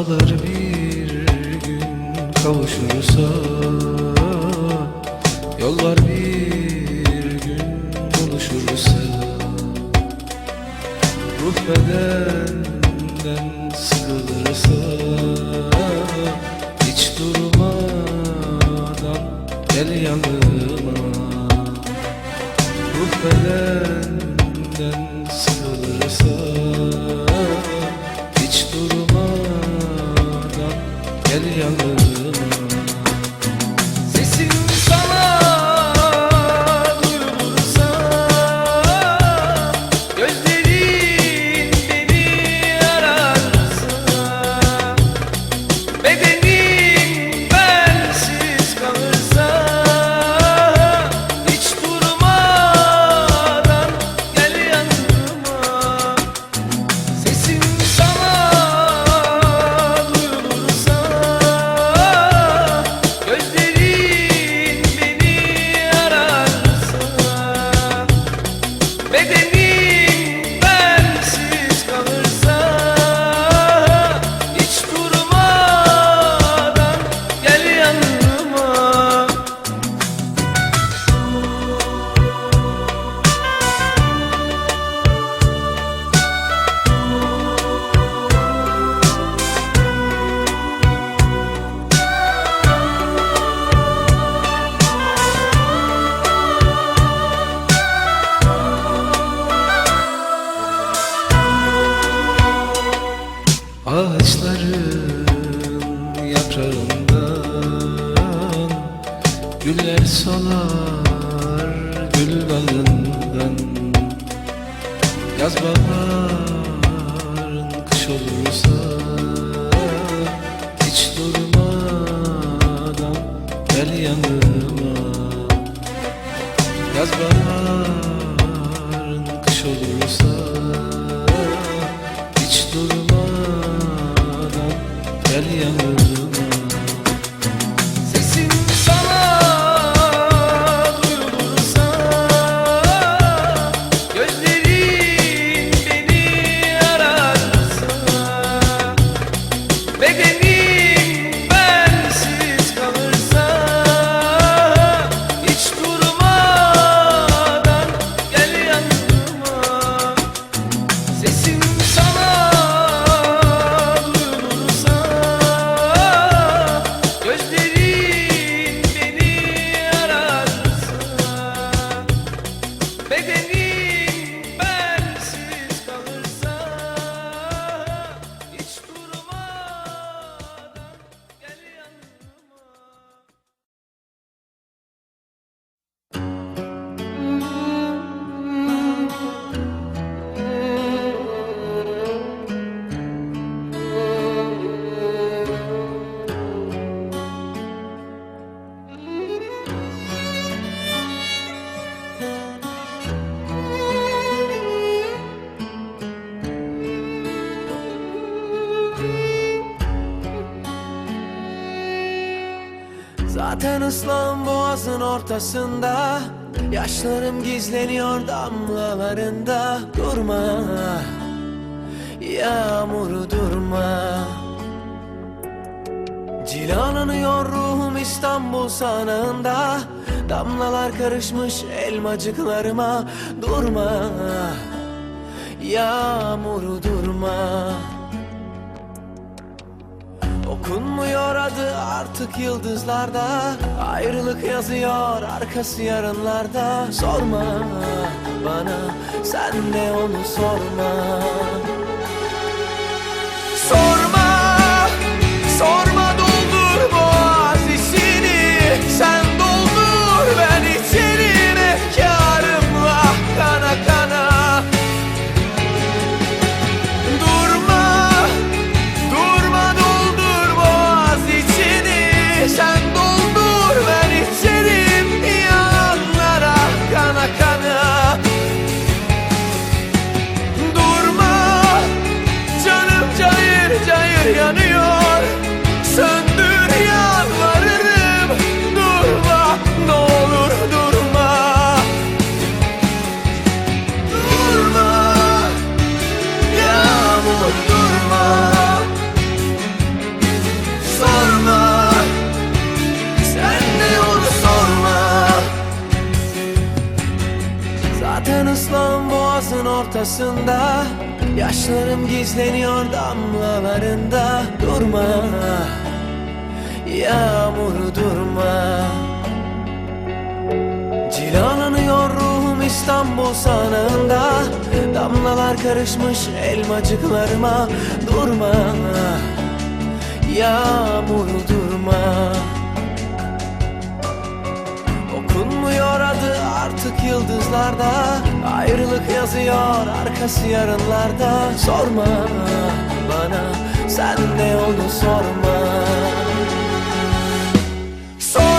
Dağlar bir gün kavuşursa Yollar bir gün buluşursa. Ruh bedenden sıkılırsa Hiç durmadan gel yanıma. Ruh bedenden Bedenim Ağaçların yaprağından Güller solar gül dalından Yaz baharın kış olursa Hiç durmadan gel yanıma. Yaz baharın kış olursa Zaten ıslağım boğazın ortasında. Yaşlarım gizleniyor damlalarında. Durma Yağmuru durma. Cilalanıyor ruhum İstanbul sanağında Damlalar karışmış elmacıklarıma. Durma Yağmuru durma Okunmuyor adı artık yıldızlarda. Ayrılık yazıyor arkası yarınlarda. Sorma bana sen de onu sorma. Sorma, sorma ortasında Yaşlarım gizleniyor damlalarında. Durma Yağmur durma. Cilalanıyor ruhum İstanbul sanığında Damlalar karışmış elmacıklarıma. Durma Yağmur durma Okunmuyor adı artık yıldızlarda. Ayrılık yazıyor arkası yarınlarda. Sorma bana sen ne oldu sor